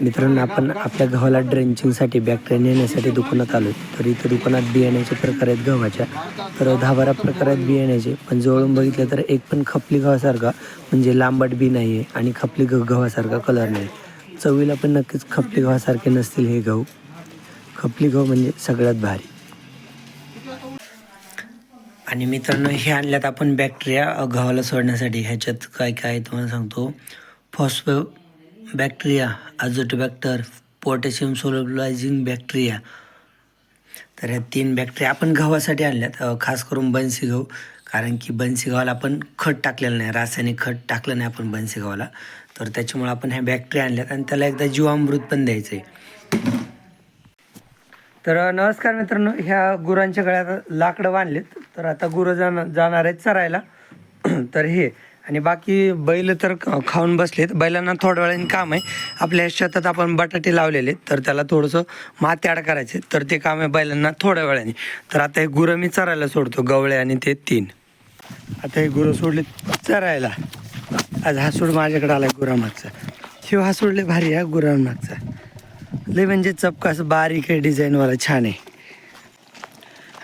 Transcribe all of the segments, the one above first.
मित्रांनो आपण आपल्या गव्हाला ड्रेंचिंगसाठी बॅक्टेरिया नेण्यासाठी दुकानात आलो तर इथं दुकानात बियाण्याचे प्रकार आहेत गव्हाच्या. तर दहा बारा प्रकार आहेत बियाण्याचे. पण जवळून बघितलं तर एक पण खपली गव्हासारखा म्हणजे लांबट बी नाही आहे आणि खपली ग गव्हासारखा कलर नाही चवीला पण नक्कीच खपली गव्हासारखे नसतील हे गहू. खपली गहू म्हणजे सगळ्यात भारी. आणि मित्रांनो हे आणल्यात आपण बॅक्टेरिया गव्हाला सोडण्यासाठी. ह्याच्यात काय काय आहे तुम्हाला सांगतो. Phospho bacteria azotobacter potassium solubilizing bacteria तर ह्या तीन बॅक्टेरिया आपण गव्हासाठी आणल्यात. खास करून बन्सी गहू कारण की बन्सी गव्हाला आपण खत टाकलेलं नाही. रासायनिक खत टाकलं नाही आपण बन्सी गव्हाला तर त्याच्यामुळे आपण ह्या बॅक्टेरिया आणल्यात आणि त्याला एकदा जीवामृत पण द्यायचं आहे तर नमस्कार मित्रांनो. ह्या गुरांच्या गळ्यात लाकडं बांधलेत. तर आता गुरं जाणार जाणार आहेत चरायला. तर हे आणि बाकी बैल तर खाऊन बसलेत. बैलांना थोड्या वेळाने काम आहे. आपल्या शेतात आपण बटाटे लावलेले तर त्याला थोडंसं माती करायचे तर ते काम आहे बैलांना थोड्या वेळाने. तर आता हे गुरं मी चरायला सोडतो गवळे आणि ते तीन. आता हे गुरं सोडले चरायला. आज हासूड माझ्याकडे आला गुरामागचा. शिव हासूडले भारी आहे गुरामागचा. लय म्हणजे चपका असं बारीक आहे डिझाईनवाला छान आहे.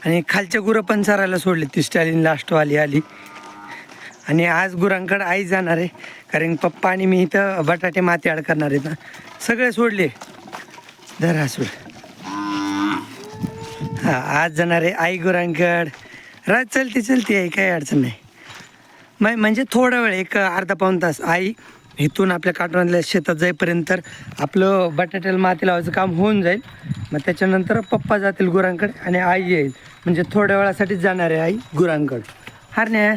आणि खालच्या गुरं पण चरायला सोडले ती स्टॅलिन लास्टवाली आली. आणि आज गुरांकडे आई जाणार आहे. कारण पप्पा आणि मी इथं बटाटे माती आड करणार आहेत ना. सगळे सोडले. धरा सोड. हा आज जाणार आहे आई गुरांकड. रात चलती चलती आहे काही अडचण नाही. मग म्हणजे थोडा वेळ एक अर्धा पाऊण तास. आई इथून आपल्या काटवणातल्या शेतात जाईपर्यंत तर आपलं बटाट्याला माती लावायचं काम होऊन जाईल. मग त्याच्यानंतर पप्पा जातील गुरांकडे आणि आई येईल. म्हणजे थोड्या वेळासाठीच जाणार आहे आई गुरांकडे. हरण्या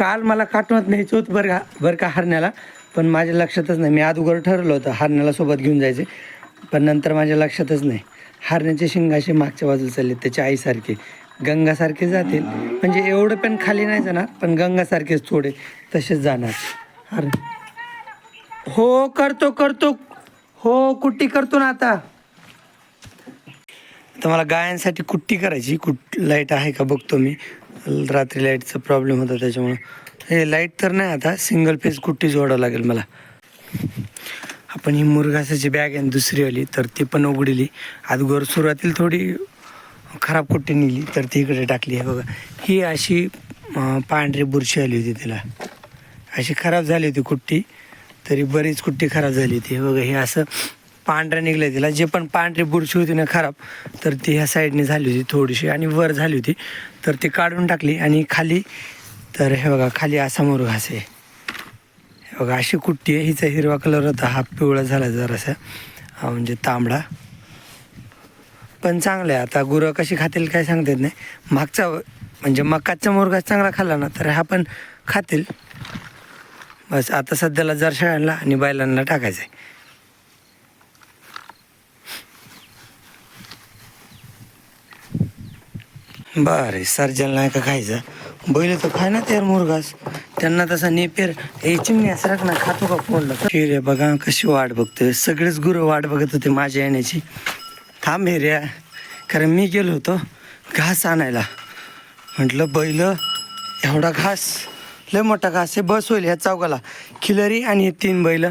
काल मला काटवत न्यायचं होतं बरं का बरं का हरण्याला. पण माझ्या लक्षातच नाही. मी अगोदर ठरवलं होतं हरण्याला सोबत घेऊन जायचे. पण नंतर माझ्या लक्षातच नाही. हरण्याचे शिंगाशी मागच्या बाजूला चालले त्याच्या आईसारखे गंगासारखे जातील. म्हणजे एवढं पण खाली नाही जाणार पण गंगासारखेच थोडे तसेच जाणार. हर हो करतो करतो. हो कुट्टी करतो ना आता. तर मला गायांसाठी कुट्टी करायची. कुट लाइट आहे का बघतो मी. रात्री लाईटचा प्रॉब्लेम होता त्याच्यामुळं. हे लाइट तर नाही आता सिंगल फेज कुट्टी जोडावं लागेल मला. आपण ही मुरघासाची बॅग आहे दुसरी आली तर ती पण उघडली. अगोदर सुरुवातीला थोडी खराब कुट्टी निघली तर ती इकडे टाकली आहे बघा. ही अशी पांढरी बुरशी आली होती तिला. अशी खराब झाली होती कुट्टी तरी बरीच कुट्टी खराब झाली होती. बघा हे असं पांढऱ्या निघलं तिला. जे पण पांढरी बुरशी होती ना खराब तर ती ह्या साईडने झाली होती थोडीशी आणि वर झाली होती. तर ती काढून टाकली आणि खाली तर हे बघा खाली असा घास आहे. हे बघा अशी कुट्टी आहे. हिचा हिरवा कलर होता. हा पिवळा झाला जरासा. हा म्हणजे तांबडा. पण चांगलं आहे. आता गुरं कशी खातील काय सांगता येत नाही. मागचा म्हणजे मकाचा मुरघास चांगला खाल्ला ना तर हा पण खातील. बस आता सध्याला जर शाळांना आणि बैलांना टाकायचं आहे बरं सर्जन नाही का खायचं? बैल तर खाय ना त्यार मुरगास. त्यांना तसा नेपेर हे चिमणी असं ना खातो का फोडला रे बघा कशी वाट बघतोय. सगळेच गुरु वाट बघत होते माझ्या येण्याची. थांब हे रे कारण मी गेलो होतो घास आणायला. म्हटलं बैल एवढा घास लय मोठा घास आहे बस होईल ह्या चौकाला खिलरी आणि हे तीन बैल.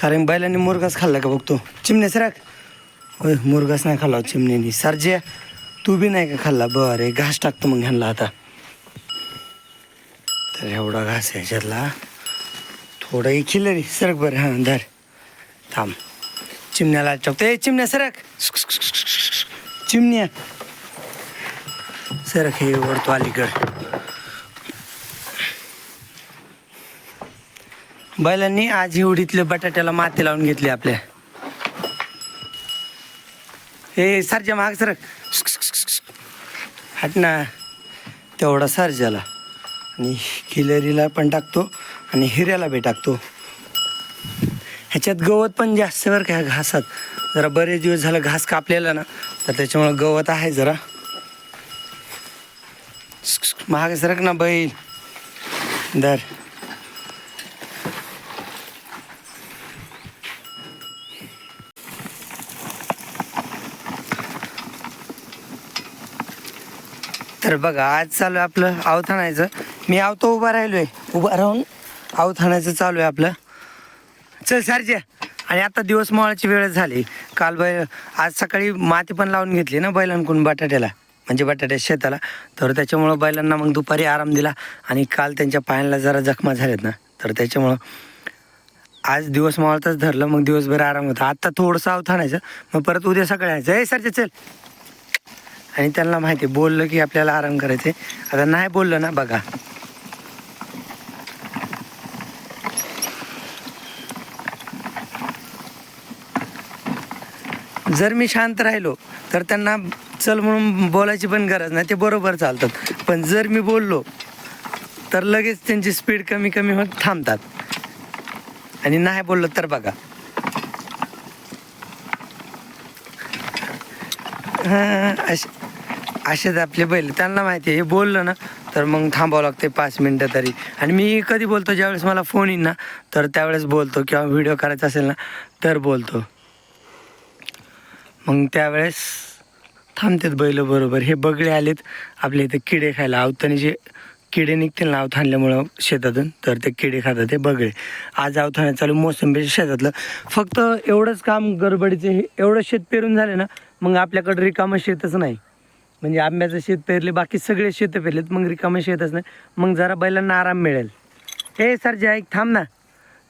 कारण बैलांनी मुरगास खाल्ला का बघतो चिमण्या सरक होय मुरगास नाही खाल्ला चिमण्यानी. सरजे तू बी नाही का खाल्ला? बरं घास टाकतो मग ह्यांना आता. तर एवढा घास याच्यातला ह्याच्यातला. थोडं इखिल रे सरक बरं. हां धर. थांब. चिमण्याला टाकतो. ए चिमण्या सरक. चिमण्या. सरक हे ओढतो अलीकड. बैलांनी आज एवढीतले बटाट्याला माती लावून घेतली आपल्या. हे सारजा माग सरक हट ना. तेवढा सारजाला. आणि किलरीला पण टाकतो आणि हिऱ्याला बी टाकतो. ह्याच्यात गवत पण जास्त बरं का ह्या घासात. जरा बरेच दिवस झालं घास कापलेला ना तर त्याच्यामुळं गवत आहे जरा. महाग सरक ना बैल. दर तर बघा आज चालू आहे आपलं अवथाणायचं मी आवतो उभा राहिलो आहे उभा राहून अवथाणायचं चालू आहे आपलं. चल सारजे आणि आता दिवस मोळाची वेळ झाली. काल बैल आज सकाळी माती पण लावून घेतली ना बैलांकडून बटाट्याला. म्हणजे बटाट्या शेताला. तर त्याच्यामुळं बैलांना मग दुपारी आराम दिला. आणि काल त्यांच्या पायांना जरा जखमा झाल्यात ना. तर त्याच्यामुळं आज दिवस मावळताच धरलं. मग दिवसभर आराम होता. आत्ता थोडंसं अवथाणायचं मग परत उद्या सकाळी यायचं ए सरचे चल. आणि त्यांना माहिती बोललं की आपल्याला आराम करायचे आता नाही बोललं ना बघा. जर मी शांत राहिलो तर त्यांना चल म्हणून बोलायची पण गरज नाही ते बरोबर चालतात. पण जर मी बोललो तर लगेच त्यांची स्पीड कमी कमी होत थांबतात. आणि नाही बोललो तर बघा. हां असे असेच आपले बैल त्यांना माहिती आहे. हे बोललं ना तर मग थांबावं लागते पाच मिनटं तरी. आणि मी कधी बोलतो ज्यावेळेस मला फोन येईन ना तर त्यावेळेस बोलतो किंवा व्हिडिओ करायचा असेल ना तर बोलतो. मग त्यावेळेस थांबतात बैल बरोबर. हे बगळे आलेत आपल्या इथे किडे खायला. आवताने जे किडे निघतील ना अवतणल्यामुळं शेतातून तर ते किडे खातात ते बगळे. आज आवताने चालू मोसंबीच्या शेतातलं. फक्त एवढंच काम गडबडीचे हे एवढं शेत पेरून झाले ना मग आपल्याकडे रिकामं शेतच नाही. म्हणजे आंब्याचं शेत पेरले बाकी सगळे शेतं पेरलेत. मग रिकामं शेतच नाही. मग जरा बैलांना आराम मिळेल. हे सर जे ऐक थांब ना.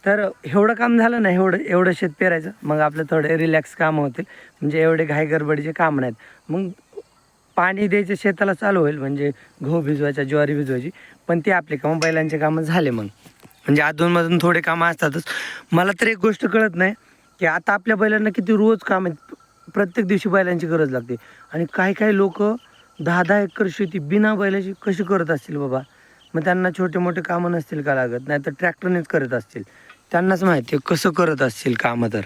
तर एवढं काम झालं ना एवढं एवढं शेत पेरायचं मग आपलं थोडे रिलॅक्स कामं होतील. म्हणजे एवढे घाई गडबडीचे काम नाहीत. मग पाणी द्यायचं शेताला चालू होईल म्हणजे गहू भिजवायचा ज्वारी भिजवायची. पण ते आपले कामं बैलांचे कामं झाले मग. म्हणजे अधूनमधून थोडे कामं असतातच. मला तर एक गोष्ट कळत नाही की आता आपल्या बैलांना किती रोज काम आहेत. प्रत्येक दिवशी बैलांची गरज लागते. आणि काही काही लोक दहा दहा एकर शेती बिना बैलाची कशी करत असतील बाबा? मग त्यांना छोटे मोठे कामं नसतील का लागत? नाही तर ट्रॅक्टरनेच करत असतील. त्यांनाच माहिती आहे कसं करत असतील कामं तर.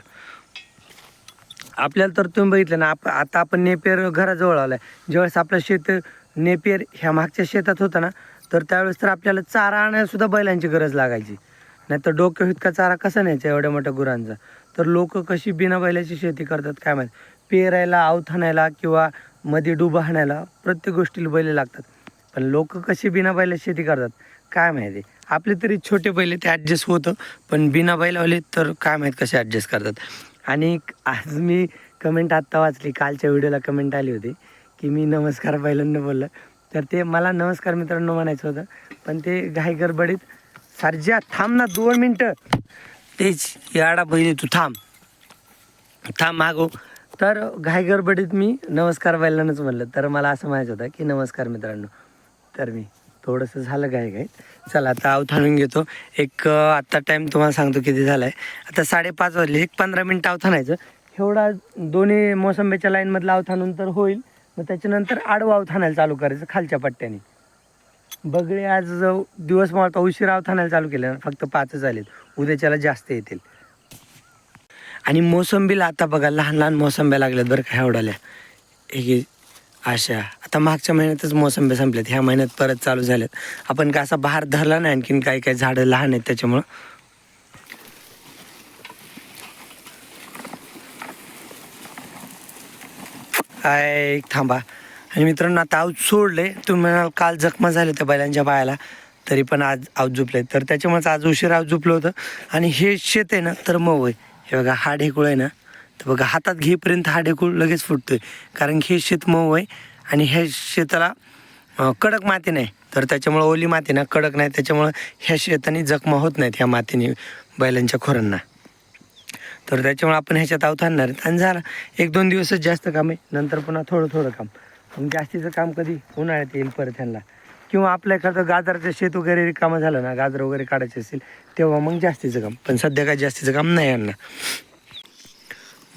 आपल्याला तर तुम्ही बघितलं ना आप आता आपण नेपियर घराजवळ आलाय. ज्यावेळेस आपलं शेत नेपियर ह्या मागच्या शेतात होतं ना तर त्यावेळेस तर आपल्याला चारा आणायला सुद्धा बैलांची गरज लागायची. नाही तर डोक्या इतका चारा कसा न्यायचा एवढ्या मोठ्या गुरांचा? तर लोक कशी बिना बैलाची शेती करतात काय माहिती? पेरायला आवथानायला किंवा मध्ये डुबा हाणायला प्रत्येक गोष्टीला बैल लागतात. पण लोक कशी बिना बैला शेती करतात? काय माहिती आपले तरी छोटे बैल ते ॲडजस्ट होतं. पण बिना बैलावले तर काय माहीत कसे ॲडजस्ट करतात? आणि आज मी कमेंट आत्ता वाचली. कालच्या व्हिडिओला कमेंट आली होती की मी नमस्कार बैलांना बोललं. तर ते मला नमस्कार मित्रांनो म्हणायचं होतं. पण ते घाई गडबडीत सारज्या थांब ना दोन मिनटं. तेच याडा बहिणी तू थांब. थांब मागो. तर घाई गडबडीत मी नमस्कार बैलांनाच म्हणलं. तर मला असं म्हणायचं होतं की नमस्कार मित्रांनो. तर मी थोडंसं झालं काय काय चला आता अवथाणून घेतो. एक आत्ता टाईम तुम्हाला सांगतो किती झाला आहे आता साडेपाच वाजले. एक पंधरा मिनटं अवथाणायचं एवढा दोन्ही मोसंबीच्या लाईनमधलं अवथाणून तर होईल. मग त्याच्यानंतर आडवं अवथाणायला चालू करायचं खालच्या पट्ट्याने. बगळे आज दिवस मला उशिरा आऊत चालू केलं. फक्त पाचच आलेत उद्याच्याला जास्त येतील. आणि मोसंबीला आता बघा लहान लहान मोसंब्या लागल्यात बरं का एवढाल्या एक अशा. आता मागच्या महिन्यातच मोसंबे संपल्यात. ह्या महिन्यात परत चालू झाल्यात. आपण काय असा बहार धरला नाही आणखीन काही काही झाडं लहान आहेत त्याच्यामुळं. काय थांबा. आणि मित्रांनो आता आऊज सोडले तुम्ही म्हणाल काल जखमा झाले त्या बैलांच्या पायाला. तरी पण आज आऊज झुपले. तर त्याच्यामुळेच आज उशीर आऊज झुपलं होतं. आणि हे शेत आहे ना तर मऊ आहे. हे बघा हा ढेकूळ आहे ना तर बघा हातात घेईपर्यंत हा ढेकूळ लगेच फुटतोय. कारण हे शेत मऊ आहे आणि ह्या शेताला कडक माती नाही. तर त्याच्यामुळं ओली माती ना कडक नाही. त्याच्यामुळं ह्या शेताने जखमा होत नाहीत ह्या मातीने बैलांच्या खोरांना. तर त्याच्यामुळे आपण ह्याच्यात आऊत आणणार आहेत. आणि झालं एक दोन दिवसच जास्त काम आहे. नंतर पुन्हा थोडं थोडं काम. मग जास्तीचं काम कधी उन्हाळ्यात येईल परत त्यांना किंवा आपल्या एखादं गाजराचं शेत वगैरे रिकामं झालं ना गाजर वगैरे काढायचे असेल तेव्हा मग जास्तीचं काम. पण सध्या काय जास्तीचं काम नाही यांना.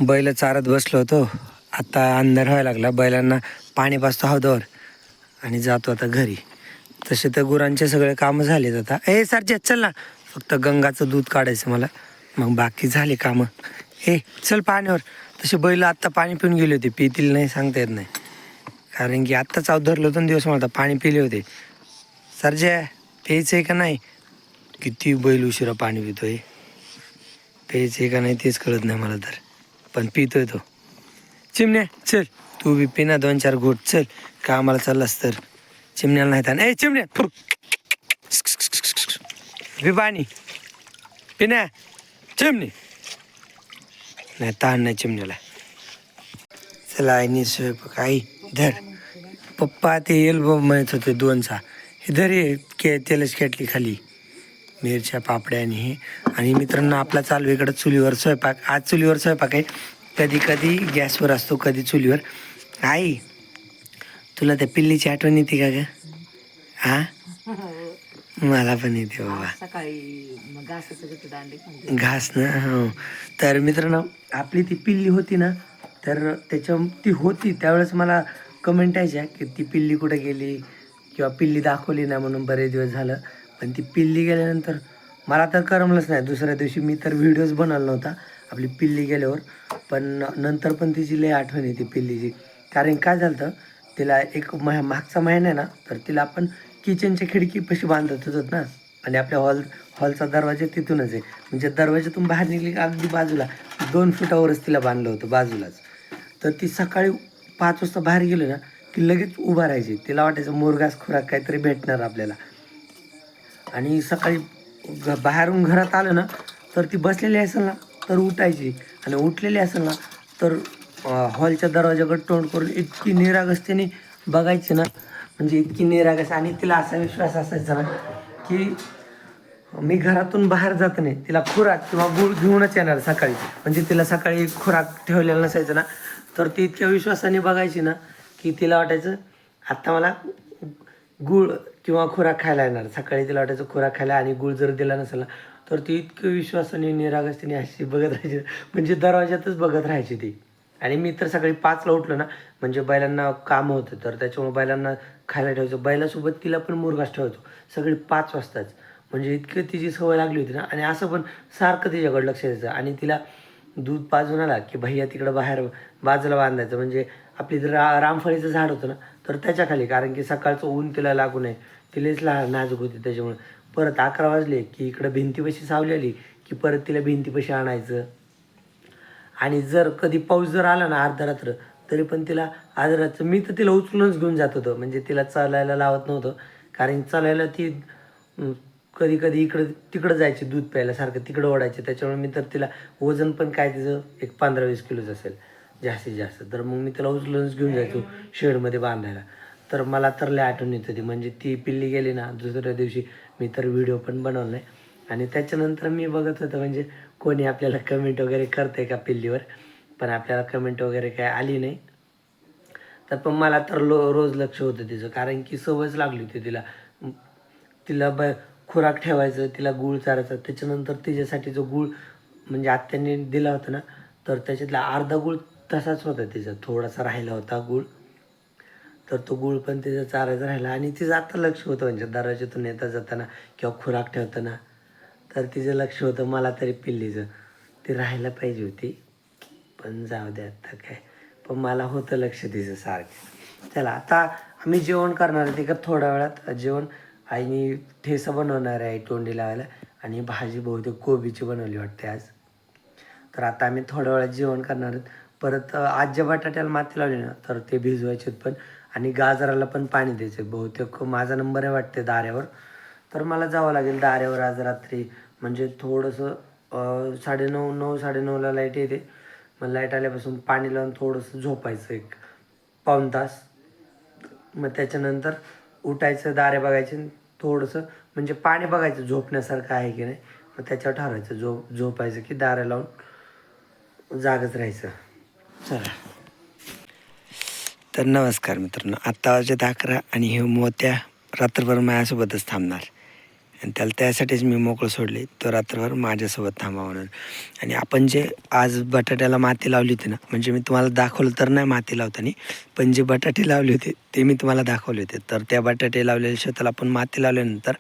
बैल चारत बसलो होतो. आता अंधार व्हायला लागला. बैलांना पाणी पाचतो हौदावर. आणि जातो आता घरी. तसे तर गुरांचे सगळे कामं झालेत आता. ए सरजे चल ना. फक्त गंगाचं दूध काढायचं मला. मग बाकी झाले कामं. ए चल पाण्यावर. तसे बैल आत्ता पाणी पिऊन गेले होते. पितील नाही सांगता येत नाही. कारण की आत्ताच आव धरलं दिवस मला पाणी पिले होते. सरजे प्यायचं आहे का नाही? किती बैल उशिरा पाणी पितोय. प्यायचं आहे का नाही तेच कळत नाही मला तर. पण पितोय तो. चिमण्या चल. तू बी पिना दोन चार घोट. चल. कामाला चाललास तर. चिमण्याला नाही तर ए चिमण्या फुर. बी पाणी. पिण्या चिमणी. नाही ताण नाही चिमण्याला. चला आईने स्वयंपाक. आई. धर. पप्पा ते एल्बम म्हणत होते दोनचा. हे धर हे के तेलच खेटली खाली. मिरच्या पापड्या आणि हे. आणि मित्रांनो आपला चालू आहे इकडं चुलीवर स्वयंपाक. आज चुलीवर स्वयंपाक आहे. कधी कधी गॅसवर असतो कधी चुलीवर. आई तुला त्या पिल्लीची आठवण येते का ग? हा मला पण येते बाबा. घास ना हो. तर मित्रांनो आपली ती पिल्ली होती ना तर त्याच्या ती होती. त्यावेळेस मला कमेंट यायच्या की ती पिल्ली कुठे गेली? किंवा पिल्ली दाखवली ना म्हणून बरेच दिवस झालं. पण ती पिल्ली गेल्यानंतर मला तर करमलंच नाही. दुसऱ्या दिवशी मी तर व्हिडिओज बनवला नव्हता आपली पिल्ली गेल्यावर. पण नंतर पण तिची लय आठवण येते पिल्लीची. कारण काय झालं तर तिला एक मह मागचा महिना आहे ना तर तिला आपण किचनच्या खिडकीपाशी बांधत होतो ना. आणि आपल्या हॉल हॉलचा दरवाजा तिथूनच आहे. म्हणजे दरवाजातून बाहेर निघली अगदी बाजूला. दोन फुटावरच तिला बांधलं होतं बाजूलाच. तर ती सकाळी पाच वाजता बाहेर गेलो ना की लगेच उभा राहायची. तिला वाटायचं मोरगास खुराक काहीतरी भेटणार आपल्याला. आणि सकाळी घ बाहेरून घरात आलं ना तर ती बसलेली असेल ना तर उठायची. आणि उठलेली असेल ना तर हॉलच्या दरवाजाकडे तोंड करून इतकी निरागसतेने बघायची ना म्हणजे इतकी निरागस. आणि तिला असा विश्वास असायचा ना की मी घरातून बाहेर जात नाही. तिला खुराक किंवा गुळ घेऊनच येणार सकाळी. म्हणजे तिला सकाळी खुराक ठेवलेला नसायचं ना तर ती इतक्या विश्वासाने बघायची ना की तिला वाटायचं आत्ता मला गुळ किंवा खुराक खायला येणार. सकाळी तिला वाटायचं खुराक खायला आणि गुळ जर दिला नसेल ना. तर ती इतकं विश्वासाने निरागस्तीने अशी बघत राहायची. म्हणजे दरवाज्यातच बघत राहायची ती. आणि मी तर सकाळी पाचला उठलो ना म्हणजे बैलांना काम होतं तर त्याच्यामुळे बैलांना खायला ठेवायचं. बैलासोबत तिला पण मुरगास ठेवायचो सगळी पाच वाजताच. म्हणजे इतकी तिची सवय लागली होती ना. आणि असं पण सारखं तिच्याकडे लक्ष द्यायचं. आणि तिला दूध पाजून आला की भैया तिकडं बाहेर बाजूला बांधायचं. म्हणजे आपली जर रा रामफळीचं झाड होतं ना तर त्याच्याखाली कारण की सकाळचं ऊन तिला लागू नये. तिलेच लहान नाजूक होती त्याच्यामुळे. परत अकरा वाजले की इकडं भिंतीपाशी सावली आली की परत तिला भिंतीपाशी आणायचं. आणि जर कधी पाऊस जर आला ना अर्धा रात्र तरी पण तिला अर्ध्या मी तर तिला उचलूनच घेऊन जात होतं. म्हणजे तिला चालायला लावत नव्हतं. कारण चालायला ती कधी कधी इकडं तिकडं जायची दूध प्यायला सारखं तिकडं ओढायचे. त्याच्यामुळे मी तर तिला वजन पण काय तिचं एक पंधरा वीस किलोचं असेल जास्तीत जास्त. तर मग मी तिला उचलूनच घेऊन जायचो शेडमध्ये बांधायला. तर मला तर लय आठवण येत होती. म्हणजे ती पिल्ली गेली ना दुसऱ्या दिवशी मी तर व्हिडिओ पण बनवला नाही. आणि त्याच्यानंतर मी बघत होतं म्हणजे कोणी आपल्याला कमेंट वगैरे करते का पिल्लीवर? पण आपल्याला कमेंट वगैरे काय आली नाही. तर पण मला तर लो रोज लक्ष होतं तिचं. कारण की सवयच लागली होती तिला. तिला ब खुराक ठेवायचं तिला गूळ चारायचं. त्याच्यानंतर तिच्यासाठी जो गूळ म्हणजे आत्याने दिला होता ना तर त्याच्यातला अर्धा गूळ तसाच होता तिचा. थोडासा राहिला होता गूळ. तर तो गूळ पण तिचा चारायचा राहिला. आणि तिचं आता लक्ष होतं म्हणजे दरवाज्यातून येता जाताना किंवा खुराक ठेवताना. तर तिचं लक्ष होतं मला तरी पिल्लीचं. ती राहायला पाहिजे होती. पण जाऊ दे आता काय. पण मला होतं लक्ष तिचं सारखं. चला आता आम्ही जेवण करणार आहे का थोड्या वेळात. जेवण आईने ठेसं बनवणार आहे तोंडी लावायला. आणि भाजी बहुतेक कोबीची बनवली वाटते आज. तर आता आम्ही थोड्या वेळात जेवण करणार आहोत. परत आज ज्या बटाट्याला माती लावली ना तर ते भिजवायचे पण. आणि गाजराला पण पाणी द्यायचं बहुतेक माझा नंबर आहे वाटते दाऱ्यावर. तर मला जावं लागेल दाऱ्यावर आज रात्री. म्हणजे थोडंसं साडेनऊ नऊ साडेनऊला लाइट येते. मग लाइट आल्यापासून पाणी लावून थोडंसं झोपायचं एक पाऊण तास. मग त्याच्यानंतर उठायचं दारे बघायचे. थोडंसं म्हणजे पाणी बघायचं झोपण्यासारखं आहे की नाही मग त्याच्यावर ठरवायचं. झोप झोपायचं की दारा लावून जागच राहायचं. चला. तर नमस्कार मित्रांनो. आत्ता वाजत अकरा आणि हे मोत्या रात्रभर माझ्यासोबतच थांबणार. आणि त्याला त्यासाठीच मी मोकळं सोडले तो रात्रभर माझ्यासोबत थांबा म्हणून. आणि आपण जे आज बटाट्याला माती लावली होती ना म्हणजे मी तुम्हाला दाखवलं तर नाही माती लावताना पण जे बटाटे लावले होते ते मी तुम्हाला दाखवले होते. तर त्या बटाटे लावलेल्या शेताला आपण माती लावल्यानंतर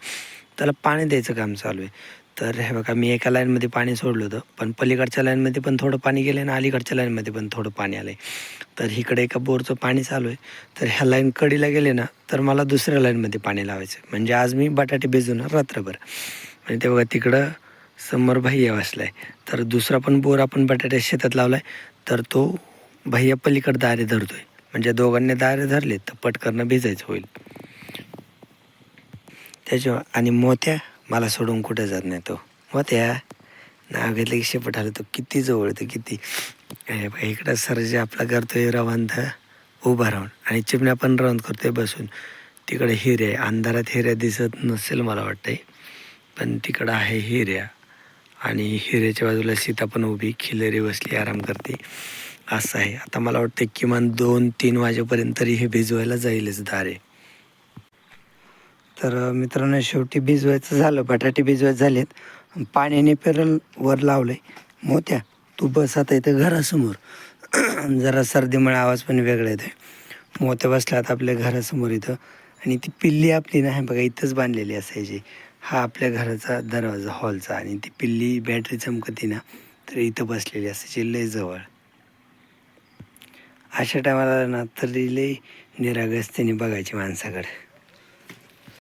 त्याला पाणी द्यायचं काम चालू आहे. तर हे बघा मी एका लाईनमध्ये पाणी सोडलं होतं पण पलीकडच्या लाईनमध्ये पण थोडं पाणी गेलं आणि अलीकडच्या लाईनमध्ये पण थोडं पाणी आलं आहे तर इकडे एका बोरचं पाणी चालू आहे. तर ह्या लाईन कडीला गेले ना तर मला दुसऱ्या लाईनमध्ये पाणी लावायचं आहे. म्हणजे आज मी बटाटे भिजवणार रात्रभर. आणि ते बघा तिकडं समोर भैया बसला आहे तर दुसरा पण बोर आपण बटाट्या शेतात लावला आहे तर तो भैया पलीकडे दारे धरतो आहे म्हणजे दोघांनी दारे धरले तर पटकरणं भिजायचं होईल. त्याच्या आणि मोत्या मला सोडून कुठे जात नाही तो. मोत्या नाव घेतलं की शेपट आलं तो किती जवळ तो किती. इकडं सर जे आपला करतोय रवांत उभा राहून. आणि चिमण्या पण रवंद करतोय बसून. तिकडे हिऱ्या अंधारात हिऱ्या दिसत नसेल मला वाटतंय. पण तिकडं आहे हिऱ्या. आणि हिऱ्याच्या बाजूला सीता पण उभी खिलरी बसली आराम करते. असं आहे. आता मला वाटतं किमान दोन तीन वाजेपर्यंत तरी हे भिजवायला जाईलच दारे. तर मित्रांनो शेवटी भिजवायचं झालं बटाटे भिजवायचे झालेत. पाण्याने पेरल वर लावलंय. मोत्या तू बस आता इथं घरासमोर. जरा सर्दीमुळे आवाज पण वेगळा येतोय. मोत्या बसल्यात आपल्या घरासमोर इथं. आणि ती पिल्ली आपली ना बघा इथंच बांधलेली असायची. हा आपल्या घराचा दरवाजा हॉलचा. आणि ती पिल्ली बॅटरी चमकती ना तर इथं बसलेली असायची लय जवळ. अशा टायमाला ना तरी लय निरागसतेने बघायची माणसाकडे.